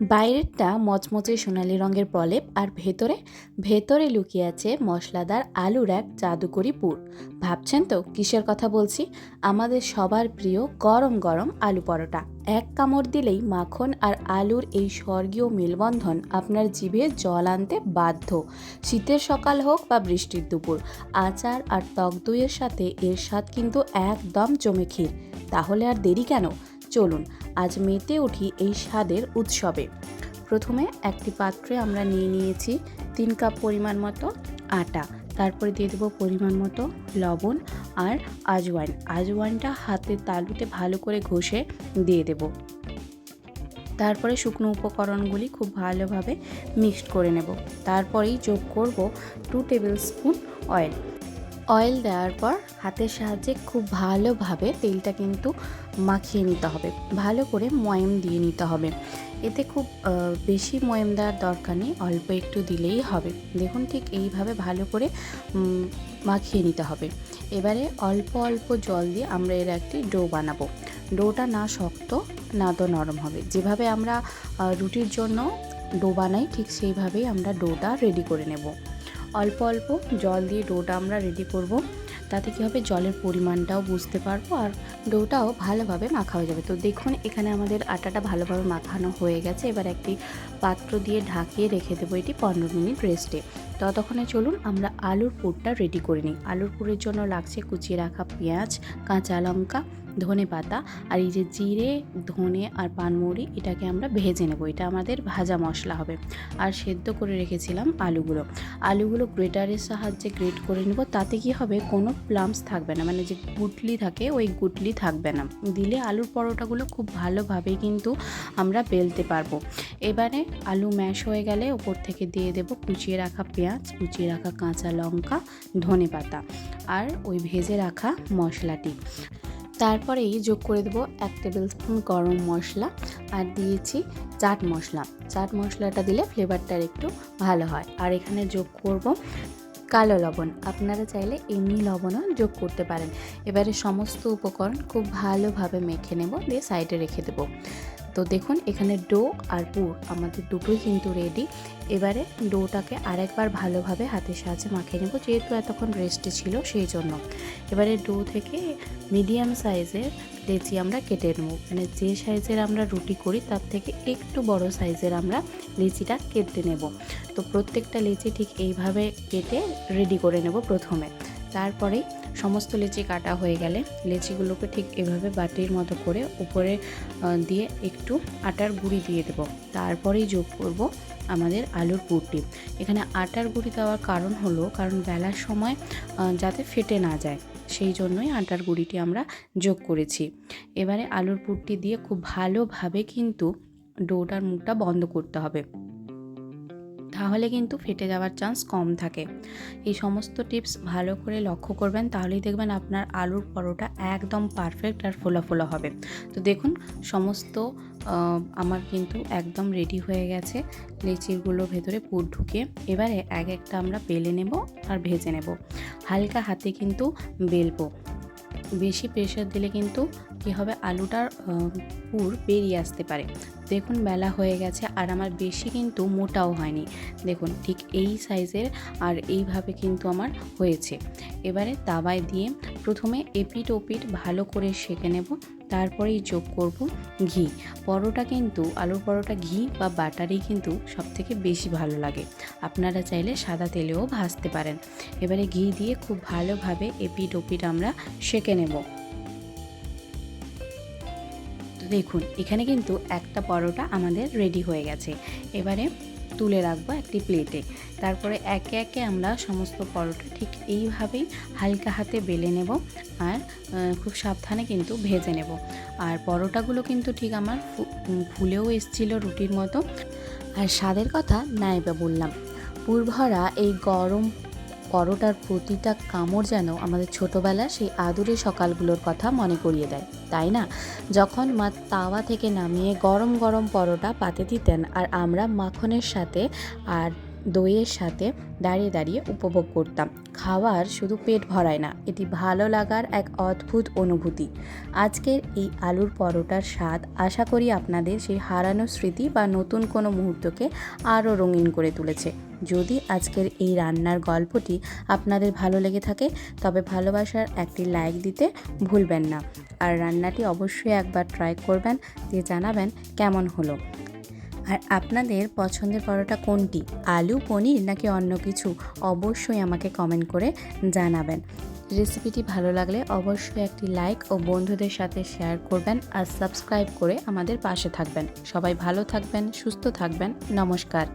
বাইরেরটা মচমচে সোনালি রঙের প্রলেপ আর ভেতরে ভেতরে লুকিয়ে আছে মশলাদার আলুর এক জাদুকরি পুর। ভাবছেন তো, কিসের কথা বলছি? আমাদের সবার প্রিয় গরম গরম আলু পরোটা। এক কামড় দিলেই মাখন আর আলুর এই স্বর্গীয় মেলবন্ধন আপনার জিভে জল আনতে বাধ্য। শীতের সকাল হোক বা বৃষ্টির দুপুর, আচার আর টক দইয়ের সাথে এর স্বাদ কিন্তু একদম জমে ক্ষীর। তাহলে আর দেরি কেন? চলুন, আজ মেতে উঠি এই স্বাদের উৎসবে। প্রথমে একটি পাত্রে আমরা নিয়ে নিয়েছি তিন কাপ পরিমাণ মতো আটা, তারপরে দিয়ে দেবো পরিমাণ মতো লবণ আর আজওয়াইন। আজওয়াইনটা হাতের তালুতে ভালো করে ঘষে দিয়ে দেব। তারপরে শুকনো উপকরণগুলি খুব ভালোভাবে মিক্সড করে নেব। তারপরেই যোগ করব two tablespoon oil oil দেওয়ার পর হাতের সাহায্যে খুব ভালোভাবে তেলটা কিন্তু মাখিয়ে নিতে হবে। ভালো করে ময়ম দিয়ে নিতে হবে। এতে খুব বেশি ময়ম দেওয়ার দরকার নেই, অল্প একটু দিলেই হবে। দেখুন ঠিক এইভাবে ভালো করে মাখিয়ে নিতে হবে। এবারে অল্প অল্প জল দিয়ে আমরা এর একটি ডো বানাবো। ডোটা না শক্ত, না তো নরম হবে। যেভাবে আমরা রুটির জন্য ডো বানাই ঠিক সেইভাবেই আমরা ডোটা রেডি করে নেব। অল্প অল্প জল দিয়ে ডোটা আমরা রেডি করব। তাতে কী হবে? জলের পরিমাণটাও বুঝতে পারব আর ডোটাও ভালোভাবে মাখা হয়ে যাবে। তো দেখুন, এখানে আমাদের আটাটা ভালোভাবে মাখানো হয়ে গেছে। এবার একটি পাত্র দিয়ে ঢাকিয়ে রেখে দেবো এটি পনেরো মিনিট রেস্টে ততক্ষণে চলুন, আমরা আলুর পুরটা রেডি করে নিই। আলুর পুরের জন্য লাগছে কুচিয়ে রাখা পেঁয়াজ, কাঁচা লঙ্কা ধনে পাতা আর এই যে জিরে, ধনে আর পানমুড়ি এটাকে আমরা ভেজে নেব। এটা আমাদের ভাজা মশলা হবে। আর সেদ্ধ করে রেখেছিলাম আলুগুলো। আলুগুলো গ্রেটারের সাহায্যে গ্রেট করে নেব। তাতে কি হবে? কোনো প্লামস থাকবে না। মানে যে গুটলি থাকে, ওই গুটলি থাকবে না। দিলে আলুর পরোটাগুলো খুব ভালোভাবে কিন্তু আমরা বেলতে পারব। এবারে আলু ম্যাশ হয়ে গেলে ওপর থেকে দিয়ে দেব কুচিয়ে রাখা পেঁয়াজ, কুচিয়ে রাখা কাঁচা লঙ্কা, ধনে পাতা আর ওই ভেজে রাখা মশলাটি। তারপরেই যোগ করে দেবো এক টেবিল স্পুন গরম মশলা আর দিয়েছি চাট মশলা। চাট মশলাটা দিলে ফ্লেভারটার একটু ভালো হয়। আর এখানে যোগ করব কালো লবণ। আপনারা চাইলে এমনি লবণও যোগ করতে পারেন। এবারে সমস্ত উপকরণ খুব ভালোভাবে মেখে নেব, দিয়ে সাইডে রেখে দেবো। তো দেখুন, এখানে ডো আর পুর আমাদের দুটোই কিন্তু রেডি এবারে ডোটাকে আরেকবার ভালোভাবে হাতের সাহায্যে মাখিয়ে নেব, যেহেতু এতক্ষণ রেস্টে ছিল সেই জন্য এবারে ডো থেকে মিডিয়াম সাইজের লেচি আমরা কেটে নেব। মানে যে সাইজের আমরা রুটি করি, তার থেকে একটু বড় সাইজের আমরা লেচিটা কেটে নেব। তো প্রত্যেকটা লেচি ঠিক এইভাবে কেটে রেডি করে নেব প্রথমে। তারপরেই সমস্ত লেচি কাটা হয়ে গেলে লেচিগুলোকে ঠিক এভাবে বাটির মতো করে উপরে দিয়ে একটু আটার গুঁড়ি দিয়ে দেবো। তারপরেই যোগ করব আমাদের আলুর পুরটি। এখানে আটার গুঁড়ি দেওয়ার কারণ হলো, কারণ বেলার সময় যাতে ফেটে না যায়, সেই জন্যই আটার গুঁড়িটি আমরা যোগ করেছি। এবারে আলুর পুরটি দিয়ে খুব ভালোভাবে কিন্তু ডোটার মুখটা বন্ধ করতে হবে। তাহলে কিন্তু ফেটে যাওয়ার চান্স কম থাকে। এই সমস্ত টিপস ভালো করে লক্ষ্য করবেন, তাহলেই দেখবেন আপনার আলুর পরোটা একদম পারফেক্ট আর ফোলা ফোলা হবে। তো দেখুন, সমস্ত আমার কিন্তু একদম রেডি হয়ে গেছে। লেচিরগুলো ভেতরে পুর ঢুকে এবারে এক একটা আমরা বেলে নেব আর ভেজে নেব। হালকা হাতে কিন্তু বেলবো। বেশি প্রেশার দিলে কিন্তু কী হবে? আলুটার পুর বেরিয়ে আসতে পারে। দেখুন, বেলা হয়ে গেছে আর আমার বেশি কিন্তু মোটাও হয়নি। দেখুন, ঠিক এই সাইজের আর এইভাবে কিন্তু আমার হয়েছে। এবারে তাওয়ায় দিয়ে প্রথমে এপিট ওপিট ভালো করে সেঁকে নেব, তারপরেই যোগ করব ঘি। পরোটা কিন্তু, আলুর পরোটা, ঘি বা বাটারই কিন্তু সবথেকে বেশি ভালো লাগে। আপনারা চাইলে সাদা তেলেও ভাজতে পারেন। এবারে ঘি দিয়ে খুব ভালোভাবে এপিট ওপিট আমরা সেঁকে নেব। দেখুন, এখানে কিন্তু একটা পরোটা আমাদের রেডি হয়ে গেছে। এবারে তুলে রাখব একটি প্লেটে। তারপরে একে একে আমরা সমস্ত পরোটা ঠিক এইভাবেই হালকা হাতে বেলে নেব আর খুব সাবধানে কিন্তু ভেজে নেব। আর পরোটাগুলো কিন্তু ঠিক আমার ফুলেও এসছিল রুটির মতো। আর স্বাদের কথা নাই বা বললাম। পুরভরা এই গরম পরোটার প্রতিটা কামড় যেন আমাদের ছোটোবেলার সেই আদুরে সকালগুলোর কথা মনে করিয়ে দেয়, তাই না? যখন মা তাওয়া থেকে নামিয়ে গরম গরম পরোটা পাতে দিতেন আর আমরা মাখনের সাথে আর দইয়ের সাথে দাঁড়িয়ে দাঁড়িয়ে উপভোগ করতাম। খাওয়ার শুধু পেট ভরায় না, এটি ভালো লাগার এক অদ্ভুত অনুভূতি। আজকের এই আলুর পরোটার স্বাদ আশা করি আপনাদের সেই হারানো স্মৃতি বা নতুন কোনো মুহূর্তকে আরও রঙিন করে তুলেছে। যদি আজকের এই রান্নার গল্পটি আপনাদের ভালো লেগে থাকে, তবে ভালোবাসার একটি লাইক দিতে ভুলবেন না। আর রান্নাটি অবশ্যই একবার ট্রাই করবেন, দিয়ে জানাবেন কেমন হলো। আর আপনাদের পছন্দের পরোটা কোনটি? আলু, পনির, নাকি অন্য কিছু? অবশ্যই আমাকে কমেন্ট করে জানাবেন। রেসিপিটি ভালো লাগলে অবশ্যই একটি লাইক ও বন্ধুদের সাথে শেয়ার করবেন আর সাবস্ক্রাইব করে আমাদের পাশে থাকবেন। সবাই ভালো থাকবেন, সুস্থ থাকবেন। নমস্কার।